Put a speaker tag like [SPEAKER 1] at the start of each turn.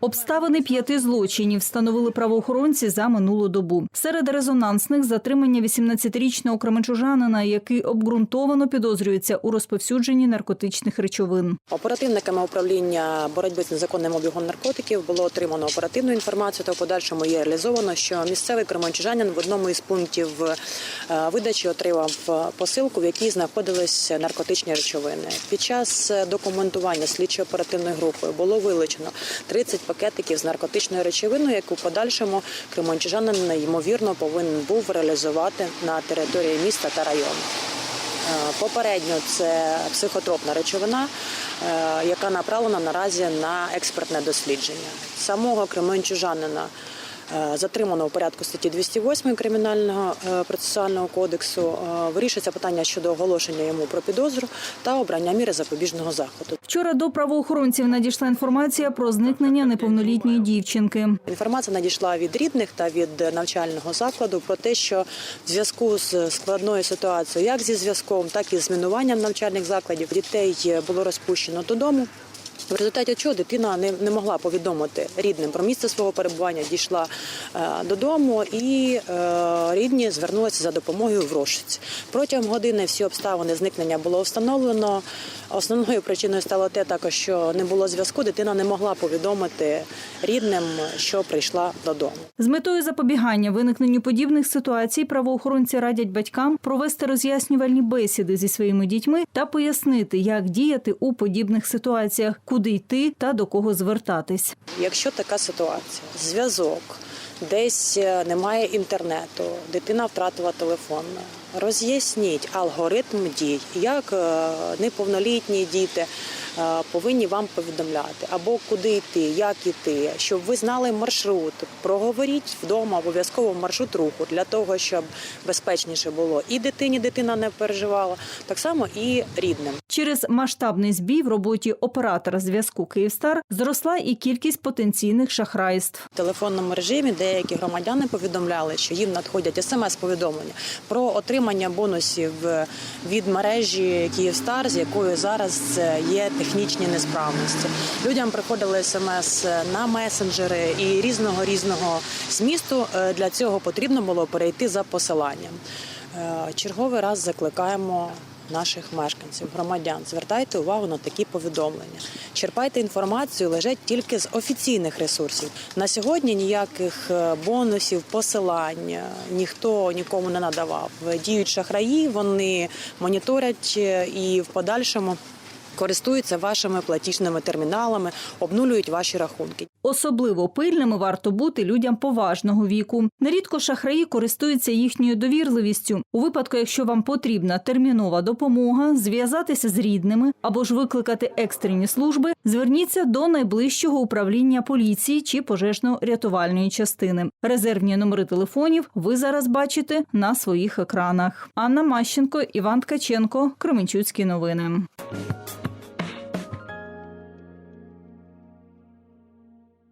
[SPEAKER 1] Обставини п'яти злочинів встановили правоохоронці за минулу добу. Серед резонансних затримання 18-річного кременчужанина, який обґрунтовано підозрюється у розповсюдженні наркотичних речовин.
[SPEAKER 2] Оперативниками управління боротьби з незаконним обігом наркотиків було отримано оперативну інформацію. Та в подальшому є реалізовано, що місцевий кременчужанин в одному із пунктів е, видачі отримав посилку, в якій знаходились наркотичні речовини. Під час е, документування слідчо-оперативної групи було вилучено 30 пакетиків з наркотичною речовиною, яку подальшому кримончужанин ймовірно повинен був реалізувати на території міста та району. Е, Попередньо це психотропна речовина, е, яка направлена наразі на експертне дослідження. Самого кременчужанина затримано у порядку статті 208 Кримінального е, процесуального кодексу. Е, Вирішується питання щодо оголошення йому про підозру та обрання міри запобіжного заходу.
[SPEAKER 1] Вчора до правоохоронців надійшла інформація про зникнення неповнолітньої дівчинки.
[SPEAKER 2] Інформація надійшла від рідних та від навчального закладу про те, що в зв'язку з складною ситуацією, як зі зв'язком, так і з мінуванням навчальних закладів, дітей було розпущено додому. В результаті чого дитина не, не могла повідомити рідним про місце свого перебування, дійшла е, додому, і е, рідні звернулися за допомогою в розшуці. Протягом години всі обставини зникнення було встановлено. Основною причиною стало те, також що не було зв'язку. Дитина не могла повідомити рідним, що прийшла додому.
[SPEAKER 1] З метою запобігання виникненню подібних ситуацій правоохоронці радять батькам провести роз'яснювальні бесіди зі своїми дітьми та пояснити, як діяти у подібних ситуаціях, куди йти та до кого звертатись.
[SPEAKER 2] Якщо така ситуація, зв'язок, десь е, немає інтернету, дитина втратила телефон, роз'ясніть алгоритм дій, як е, неповнолітні діти е, повинні вам повідомляти, або куди йти, як йти, щоб ви знали маршрут. Проговоріть вдома обов'язково маршрут руху для того, щоб безпечніше було і дитині, дитина не переживала, так само і рідним.
[SPEAKER 1] Через масштабний збій в роботі оператора зв'язку Київстар зросла і кількість потенційних шахрайств.
[SPEAKER 2] В телефонному режимі деякі громадяни повідомляли, що їм надходять смс-повідомлення про отримання бонусів від мережі Київстар, з якою зараз є технічні несправності. Людям приходили смс на месенджери і різного різного змісту. Е, Для цього потрібно було перейти за посиланням. Е, Черговий раз закликаємо. Наших мешканців, громадян, звертайте увагу на такі повідомлення. Черпайте інформацію лежать тільки з офіційних ресурсів. На сьогодні ніяких е, бонусів, посилань е, ніхто нікому не надавав. Діють шахраї, вони моніторять е, і в подальшому користуються вашими платіжними терміналами, обнулюють ваші рахунки.
[SPEAKER 1] Особливо пильними варто бути людям поважного віку. Нерідко шахраї користуються їхньою довірливістю. У випадку, якщо вам потрібна термінова допомога, зв'язатися з рідними або ж викликати екстрені служби, зверніться до найближчого управління поліції чи пожежно-рятувальної частини. Резервні номери телефонів ви зараз бачите на своїх екранах. Анна Мащенко, Іван Ткаченко, Кременчуцькі новини.